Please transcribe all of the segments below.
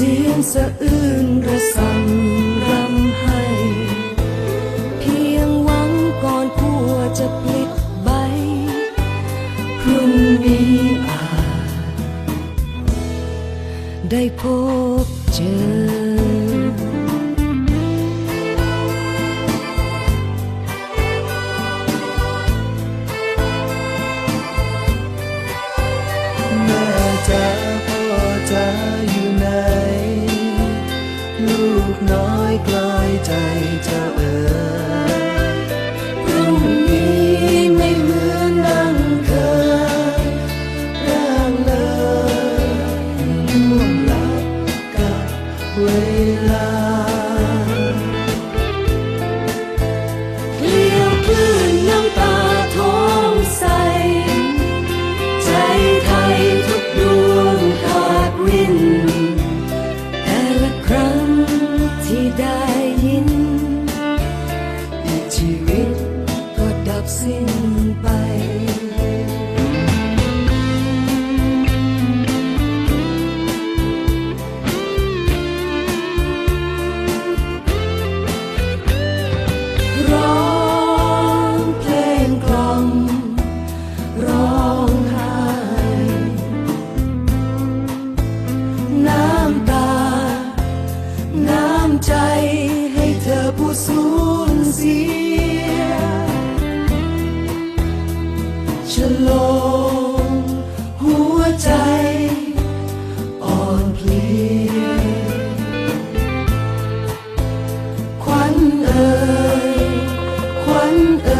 สียงสะอื้นระสำรำให้ เพียงหวังก่อนพัวจะปลิดใบ พรุ่งนี้อาจได้พบเจอ ค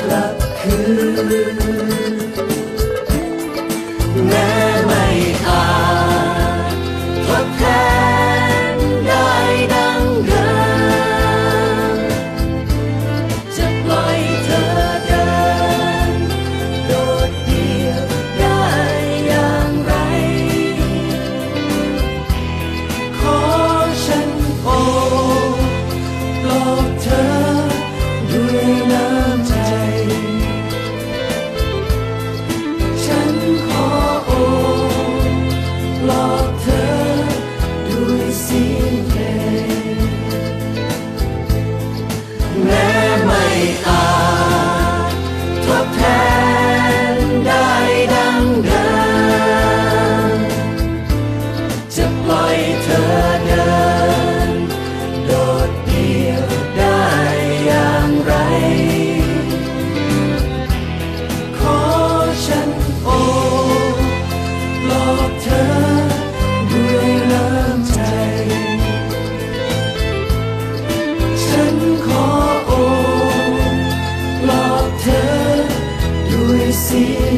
กลับคืน ด้